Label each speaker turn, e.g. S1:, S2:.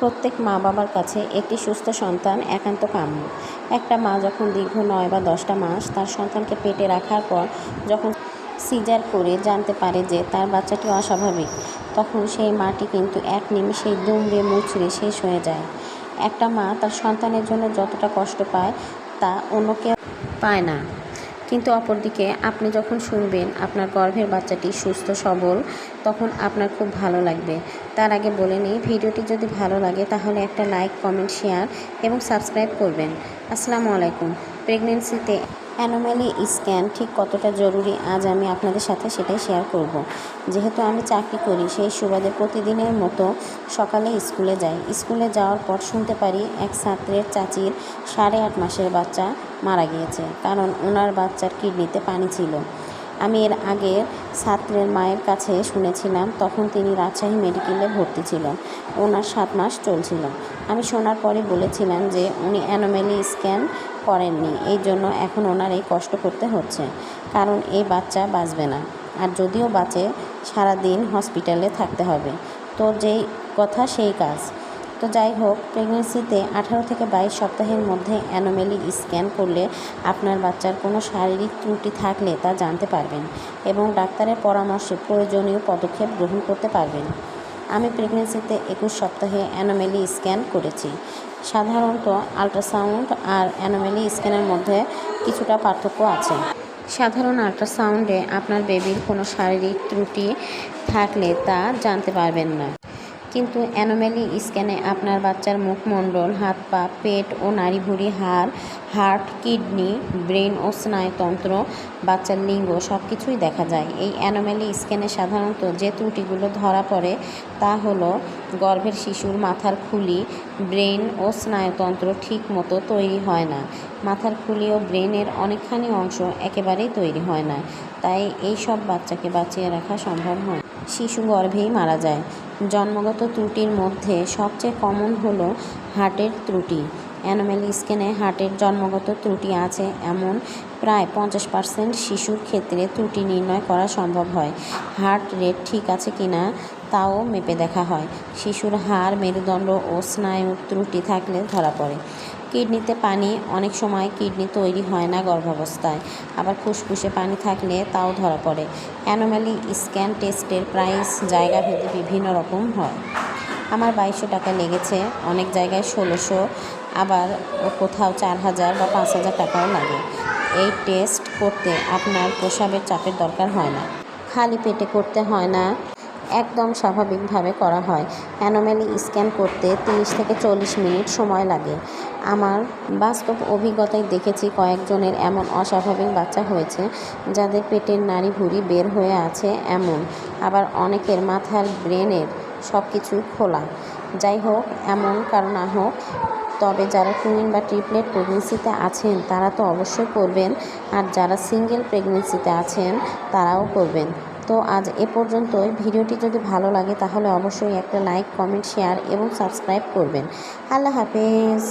S1: প্রত্যেক মা বাবার কাছে একটি সুস্থ সন্তান একান্ত কাম্য। একটা মা যখন দীর্ঘ নয় বা দশটা মাস তার সন্তানকে পেটে রাখার পর যখন সিজার করে জানতে পারে যে তার বাচ্চাটি অস্বাভাবিক, তখন সেই মাটি কিন্তু এক নিমিষেই দুমড়ে মুচড়ে শেষ হয়ে যায়। একটা মা তার সন্তানের জন্য যতটা কষ্ট পায় তা অন্য কেউ পায় না। কিন্তু অপরদিকে আপনি যখন শুনবেন আপনার গর্ভের বাচ্চাটি সুস্থ, সবল, তখন আপনার খুব ভালো লাগবে। তার আগে বলে নিই, ভিডিওটি যদি ভালো লাগে তাহলে একটা লাইক, কমেন্ট, শেয়ার এবং সাবস্ক্রাইব করবেন। আসসালামু আলাইকুম। প্রেগনেন্সিতে অ্যানোম্যালি স্ক্যান ঠিক কতটা জরুরি আজ আমি আপনাদের সাথে সেটাই শেয়ার করব। যেহেতু আমি চাকরি করি, সেই সুবাদে প্রতিদিনের মতো সকালে স্কুলে যাই। স্কুলে যাওয়ার পর শুনতে পারি এক ছাত্রের চাচির সাড়ে আট মাসের বাচ্চা মারা গিয়েছে, কারণ ওনার বাচ্চার কিডনিতে পানি ছিল। আমি এর আগে ছাত্রের মায়ের কাছে শুনেছিলাম, তখন তিনি রাজশাহী মেডিকেলে ভর্তি ছিলেন। ওনার সাত মাস চলছিল। আমি শোনার পরে বলেছিলাম যে, উনি অ্যানোমেলি স্ক্যান করেননি। এই জন্য এখন ওনার এই কষ্ট করতে হচ্ছে। কারণ এই বাচ্চা বাঁচবে না। আর যদিও বাঁচে, সারাদিন হসপিটালে থাকতে হবে। তো যেই কথা, সেই কাজ। তো যাই হোক, প্রেগনেন্সিতে আঠারো থেকে বাইশ সপ্তাহের মধ্যে অ্যানোমেলি স্ক্যান করলে আপনার বাচ্চার কোনো শারীরিক ত্রুটি থাকলে তা জানতে পারবেন এবং ডাক্তারের পরামর্শে প্রয়োজনীয় পদক্ষেপ গ্রহণ করতে পারবেন। আমি প্রেগনেন্সিতে একুশ সপ্তাহে অ্যানোমেলি স্ক্যান করেছি। সাধারণত আল্ট্রাসাউন্ড আর অ্যানোমেলি স্ক্যানের মধ্যে কিছুটা পার্থক্য আছে। সাধারণ আল্ট্রাসাউন্ডে আপনার বেবির কোনো শারীরিক ত্রুটি থাকলে তা জানতে পারবেন না। কিন্তু অ্যানোমেলি স্ক্যানে আপনার বাচ্চার মুখমণ্ডল, হাত পা, পেট ও নাড়িভুড়ি হাড়, হার্ট, কিডনি, ব্রেন ও স্নায়ুতন্ত্র, বাচ্চার লিঙ্গ সব কিছুই দেখা যায়। এই অ্যানোমেলি স্ক্যানে সাধারণত যে ত্রুটিগুলো ধরা পড়ে তা হলো গর্ভের শিশুর মাথার খুলি, ব্রেন ও স্নায়ুতন্ত্র ঠিক মতো তৈরি হয় না। মাথার খুলি ও ব্রেনের অনেকখানি অংশ একেবারেই তৈরি হয় না। তাই এই সব বাচ্চাকে বাঁচিয়ে রাখা সম্ভব হয়। শিশু গর্ভেই মারা যায়। জন্মগত ত্রুটির মধ্যে সবচেয়ে কমন হলো হার্টের ত্রুটি। অ্যানোমেল স্কেনে হার্টের জন্মগত ত্রুটি আছে এমন প্রায় পঞ্চাশ পার্সেন্ট শিশুর ক্ষেত্রে ত্রুটি নির্ণয় করা সম্ভব হয়। হার্ট রেট ঠিক আছে কি না তাও মেপে দেখা হয়। শিশুর হাড়, মেরুদণ্ড ও স্নায়ুর ত্রুটি থাকলে ধরা পড়ে। কিডনিতে পানি অনেক সময় কিডনি তৈরি হয় না গর্ভাবস্থায়। আবার ফুসফুসে পানি থাকলে তাও ধরা পড়ে। অ্যানোম্যালি স্ক্যান টেস্টের প্রাইস জায়গা ভেদে বিভিন্ন রকম হয়। আমার বাইশশো টাকা লেগেছে, অনেক জায়গায় ষোলোশো, আবার কোথাও চার হাজার বা পাঁচ হাজার টাকাও লাগে। এই টেস্ট করতে আপনার প্রসাবের চাপের দরকার হয় না। খালি পেটে করতে হয় না। একদম স্বাভাবিকভাবে করা হয়। অ্যানোম্যালি স্ক্যান করতে তিরিশ থেকে চল্লিশ মিনিট সময় লাগে। আমার বাস্তব অভিজ্ঞতায় দেখেছি কয়েকজনের এমন অস্বাভাবিক বাচ্চা হয়েছে, যাদের পেটের নাড়ি ভুঁড়ি বের হয়ে আছে এমন। আবার অনেকের মাথার ব্রেনের সব কিছুই খোলা। যাই হোক, এমন কারণ না হোক, তবে যারা টুইন বা ট্রিপলেট প্রেগনেন্সিতে আছেন, তারা তো অবশ্যই করবেন। আর যারা সিঙ্গেল প্রেগনেন্সিতে আছেন, তারাও করবেন। তো আজ এ পর্যন্তই। ভিডিওটি যদি ভালো লাগে তাহলে অবশ্যই একটা লাইক, কমেন্ট, শেয়ার এবং সাবস্ক্রাইব করবেন। আল্লাহ হাফেজ।